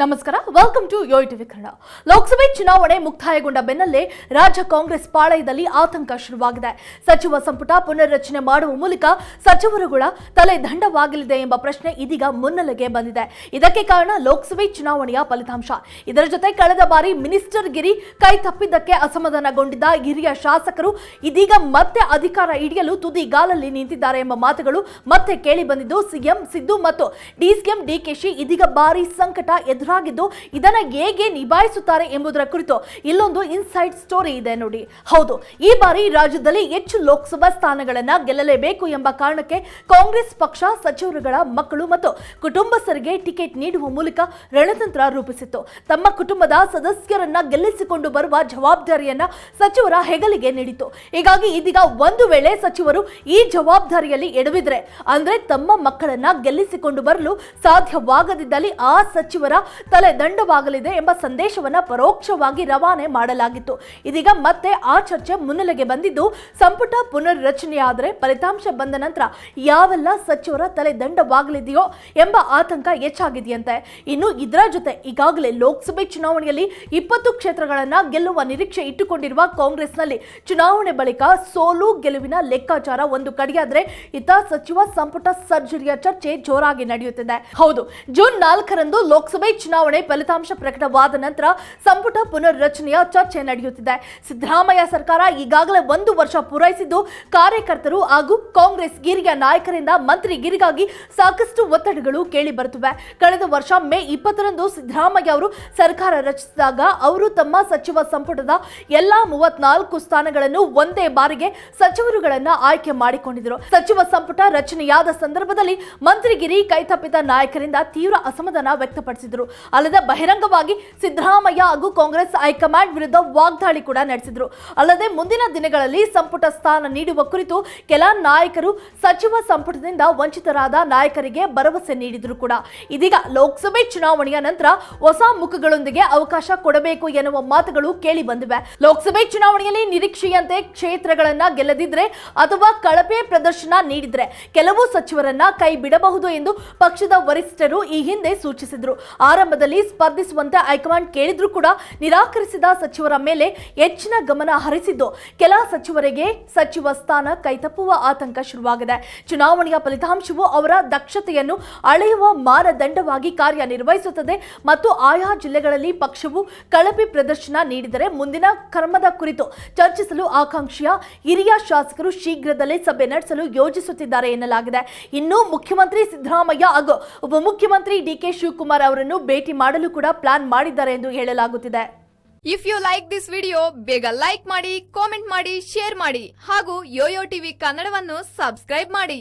ನಮಸ್ಕಾರ welcome to Yo TV Kannada. ಲೋಕಸಭೆ ಚುನಾವಣೆ ಮುಕ್ತಾಯಗೊಂಡ ಬೆನ್ನಲ್ಲೇ ರಾಜ್ಯ ಕಾಂಗ್ರೆಸ್ ಪಾಳಯದಲ್ಲಿ ಆತಂಕ ಶುರುವಾಗಿದೆ. ಸಚಿವ ಸಂಪುಟ ಪುನರ್ರಚನೆ ಮಾಡುವ ಮೂಲಕ ಸಚಿವರುಗಳ ತಲೆ ದಂಡವಾಗಲಿದೆ ಎಂಬ ಪ್ರಶ್ನೆ ಇದೀಗ ಮುನ್ನೆಲೆಗೆ ಬಂದಿದೆ. ಇದಕ್ಕೆ ಕಾರಣ ಲೋಕಸಭೆ ಚುನಾವಣೆಯ ಫಲಿತಾಂಶ. ಇದರ ಜೊತೆ ಕಳೆದ ಬಾರಿ ಮಿನಿಸ್ಟರ್ ಗಿರಿ ಕೈ ತಪ್ಪಿದ್ದಕ್ಕೆ ಅಸಮಾಧಾನಗೊಂಡಿದ್ದ ಹಿರಿಯ ಶಾಸಕರು ಇದೀಗ ಮತ್ತೆ ಅಧಿಕಾರ ಹಿಡಿಯಲು ತುದಿಗಾಲಲ್ಲಿ ನಿಂತಿದ್ದಾರೆ ಎಂಬ ಮಾತುಗಳು ಮತ್ತೆ ಕೇಳಿ ಬಂದಿದ್ದು ಸಿಎಂ, ಸಿದ್ದು ಮತ್ತು ಡಿಸಿಎಂ ಡಿಕೆಶಿ ಇದೀಗ ಭಾರಿ ಸಂಕಟ ಎದುರಾಗಿದ್ದು ಇದನ್ನ ಹೇಗೆ ನಿಭಾಯಿಸುತ್ತಾರೆ ಎಂಬುದರ ಕುರಿತು ಇಲ್ಲೊಂದು ಇನ್ಸೈಡ್ ಸ್ಟೋರಿ ಇದೆ ನೋಡಿ. ಹೌದು, ಈ ಬಾರಿ ರಾಜ್ಯದಲ್ಲಿ ಹೆಚ್ಚು ಲೋಕಸಭಾ ಸ್ಥಾನಗಳನ್ನ ಗೆಲ್ಲಲೇಬೇಕು ಎಂಬ ಕಾರಣಕ್ಕೆ ಕಾಂಗ್ರೆಸ್ ಪಕ್ಷ ಸಚಿವರುಗಳ ಮಕ್ಕಳು ಮತ್ತು ಕುಟುಂಬಸ್ಥರಿಗೆ ಟಿಕೆಟ್ ನೀಡುವ ಮೂಲಕ ರಣತಂತ್ರ ರೂಪಿಸಿತ್ತು. ತಮ್ಮ ಕುಟುಂಬದ ಸದಸ್ಯರನ್ನ ಗೆಲ್ಲಿಸಿಕೊಂಡು ಬರುವ ಜವಾಬ್ದಾರಿಯನ್ನ ಸಚಿವರ ಹೆಗಲಿಗೆ ನೀಡಿತು ಹೀಗಾಗಿ ಇದೀಗ ಒಂದು ವೇಳೆ ಸಚಿವರು ಈ ಜವಾಬ್ದಾರಿಯಲ್ಲಿ ಎಡವಿದ್ರೆ, ಅಂದ್ರೆ ತಮ್ಮ ಮಕ್ಕಳನ್ನ ಗೆಲ್ಲಿಸಿಕೊಂಡು ಬರಲು ಸಾಧ್ಯವಾಗದಿದ್ದಲ್ಲಿ ಆ ಸಚಿವರ ತಲೆ ದಂಡವಾಗಲಿದೆ ಎಂಬ ಸಂದೇಶವನ್ನ ಪರೋಕ್ಷವಾಗಿ ರವಾನೆ ಮಾಡಲಾಗಿತ್ತು. ಇದೀಗ ಮತ್ತೆ ಆ ಚರ್ಚೆ ಮುನ್ನೆಲೆಗೆ ಬಂದಿದ್ದು, ಸಂಪುಟ ಪುನರ್ರಚನೆಯಾದರೆ ಫಲಿತಾಂಶ ಬಂದ ನಂತರ ಯಾವೆಲ್ಲ ಸಚಿವರ ತಲೆ ದಂಡವಾಗಲಿದೆಯೋ ಎಂಬ ಆತಂಕ ಹೆಚ್ಚಾಗಿದೆಯಂತೆ. ಇನ್ನು ಇದರ ಜೊತೆ ಈಗಾಗಲೇ ಲೋಕಸಭೆ ಚುನಾವಣೆಯಲ್ಲಿ ಇಪ್ಪತ್ತು ಕ್ಷೇತ್ರಗಳನ್ನ ಗೆಲ್ಲುವ ನಿರೀಕ್ಷೆ ಇಟ್ಟುಕೊಂಡಿರುವ ಕಾಂಗ್ರೆಸ್ನಲ್ಲಿ ಚುನಾವಣೆ ಬಳಿಕ ಸೋಲು ಗೆಲುವಿನ ಲೆಕ್ಕಾಚಾರ ಒಂದು ಕಡೆಯಾದ್ರೆ ಇತ ಸಚಿವ ಸಂಪುಟ ಸರ್ಜರಿಯ ಚರ್ಚೆ ಜೋರಾಗಿ ನಡೆಯುತ್ತಿದೆ. ಹೌದು, ಜೂನ್ ನಾಲ್ಕರಂದು ಲೋಕಸಭೆ ಫಲಿತಾಂಶ ಪ್ರಕಟವಾದ ನಂತರ ಸಂಪುಟ ಪುನರ್ರಚನೆಯ ಚರ್ಚೆ ನಡೆಯುತ್ತಿದೆ. ಸಿದ್ದರಾಮಯ್ಯ ಸರ್ಕಾರ ಈಗಾಗಲೇ ಒಂದು ವರ್ಷ ಪೂರೈಸಿದ್ದು ಕಾರ್ಯಕರ್ತರು ಹಾಗೂ ಕಾಂಗ್ರೆಸ್ ಗಿರಿಯ ನಾಯಕರಿಂದ ಮಂತ್ರಿಗಿರಿಗಾಗಿ ಸಾಕಷ್ಟು ಒತ್ತಡಗಳು ಕೇಳಿ ಬರುತ್ತಿವೆ. ಕಳೆದ ವರ್ಷ ಮೇ ಇಪ್ಪತ್ತರಂದು ಸಿದ್ದರಾಮಯ್ಯ ಅವರು ಸರ್ಕಾರ ರಚಿಸಿದಾಗ ಅವರು ತಮ್ಮ ಸಚಿವ ಸಂಪುಟದ ಎಲ್ಲಾ ಮೂವತ್ನಾಲ್ಕು ಸ್ಥಾನಗಳನ್ನು ಒಂದೇ ಬಾರಿಗೆ ಸಚಿವರುಗಳನ್ನ ಆಯ್ಕೆ ಮಾಡಿಕೊಂಡಿದ್ದರು. ಸಚಿವ ಸಂಪುಟ ರಚನೆಯಾದ ಸಂದರ್ಭದಲ್ಲಿ ಮಂತ್ರಿಗಿರಿ ಕೈತಪ್ಪಿದ ನಾಯಕರಿಂದ ತೀವ್ರ ಅಸಮಾಧಾನ ವ್ಯಕ್ತಪಡಿಸಿದರು. ಅಲ್ಲದೆ ಬಹಿರಂಗವಾಗಿ ಸಿದ್ದರಾಮಯ್ಯ ಹಾಗೂ ಕಾಂಗ್ರೆಸ್ ಹೈಕಮಾಂಡ್ ವಿರುದ್ಧ ವಾಗ್ದಾಳಿ ಕೂಡ ನಡೆಸಿದ್ರು. ಅಲ್ಲದೆ ಮುಂದಿನ ದಿನಗಳಲ್ಲಿ ಸಂಪುಟ ಸ್ಥಾನ ನೀಡುವ ಕುರಿತು ಕೆಲ ನಾಯಕರು ಸಚಿವ ಸಂಪುಟದಿಂದ ವಂಚಿತರಾದ ನಾಯಕರಿಗೆ ಭರವಸೆ ನೀಡಿದ್ರು ಕೂಡ. ಇದೀಗ ಲೋಕಸಭೆ ಚುನಾವಣೆಯ ನಂತರ ಹೊಸ ಮುಖಗಳೊಂದಿಗೆ ಅವಕಾಶ ಕೊಡಬೇಕು ಎನ್ನುವ ಮಾತುಗಳು ಕೇಳಿ ಬಂದಿವೆ. ಲೋಕಸಭೆ ಚುನಾವಣೆಯಲ್ಲಿ ನಿರೀಕ್ಷೆಯಂತೆ ಕ್ಷೇತ್ರಗಳನ್ನ ಗೆಲ್ಲದಿದ್ರೆ ಅಥವಾ ಕಳಪೆ ಪ್ರದರ್ಶನ ನೀಡಿದ್ರೆ ಕೆಲವು ಸಚಿವರನ್ನ ಕೈ ಬಿಡಬಹುದು ಎಂದು ಪಕ್ಷದ ವರಿಷ್ಠರು ಈ ಹಿಂದೆ ಸೂಚಿಸಿದ್ರು. ಆರಂಭದಲ್ಲಿ ಸ್ಪರ್ಧಿಸುವಂತೆ ಹೈಕಮಾಂಡ್ ಕೇಳಿದ್ರೂ ಕೂಡ ನಿರಾಕರಿಸಿದ ಸಚಿವರ ಮೇಲೆ ಹೆಚ್ಚಿನ ಗಮನ ಹರಿಸಿದ್ದು, ಕೆಲ ಸಚಿವರಿಗೆ ಸಚಿವ ಸ್ಥಾನ ಕೈತಪ್ಪುವ ಆತಂಕ ಶುರುವಾಗಿದೆ. ಚುನಾವಣೆಯ ಫಲಿತಾಂಶವು ಅವರ ದಕ್ಷತೆಯನ್ನು ಅಳೆಯುವ ಮಾನದಂಡವಾಗಿ ಕಾರ್ಯನಿರ್ವಹಿಸುತ್ತದೆ ಮತ್ತು ಆಯಾ ಜಿಲ್ಲೆಗಳಲ್ಲಿ ಪಕ್ಷವು ಕಳಪೆ ಪ್ರದರ್ಶನ ನೀಡಿದರೆ ಮುಂದಿನ ಕ್ರಮದ ಕುರಿತು ಚರ್ಚಿಸಲು ಆಕಾಂಕ್ಷಿಯ ಹಿರಿಯ ಶಾಸಕರು ಶೀಘ್ರದಲ್ಲೇ ಸಭೆ ನಡೆಸಲು ಯೋಜಿಸುತ್ತಿದ್ದಾರೆ ಎನ್ನಲಾಗಿದೆ. ಇನ್ನು ಮುಖ್ಯಮಂತ್ರಿ ಸಿದ್ದರಾಮಯ್ಯ ಹಾಗೂ ಉಪಮುಖ್ಯಮಂತ್ರಿ ಡಿಕೆ ಶಿವಕುಮಾರ್ ಅವರನ್ನು ಭೇಟಿ ಮಾಡಲು ಕೂಡ ಪ್ಲಾನ್ ಮಾಡಿದ್ದಾರೆ ಎಂದು ಹೇಳಲಾಗುತ್ತಿದೆ. If you like this video ಬೇಗ ಲೈಕ್ ಮಾಡಿ ಕಾಮೆಂಟ್ ಮಾಡಿ ಶೇರ್ ಮಾಡಿ ಹಾಗೂ ಯೋಯೋ ಟಿವಿ ಕನ್ನಡವನ್ನು ಸಬ್ಸ್ಕ್ರೈಬ್ ಮಾಡಿ.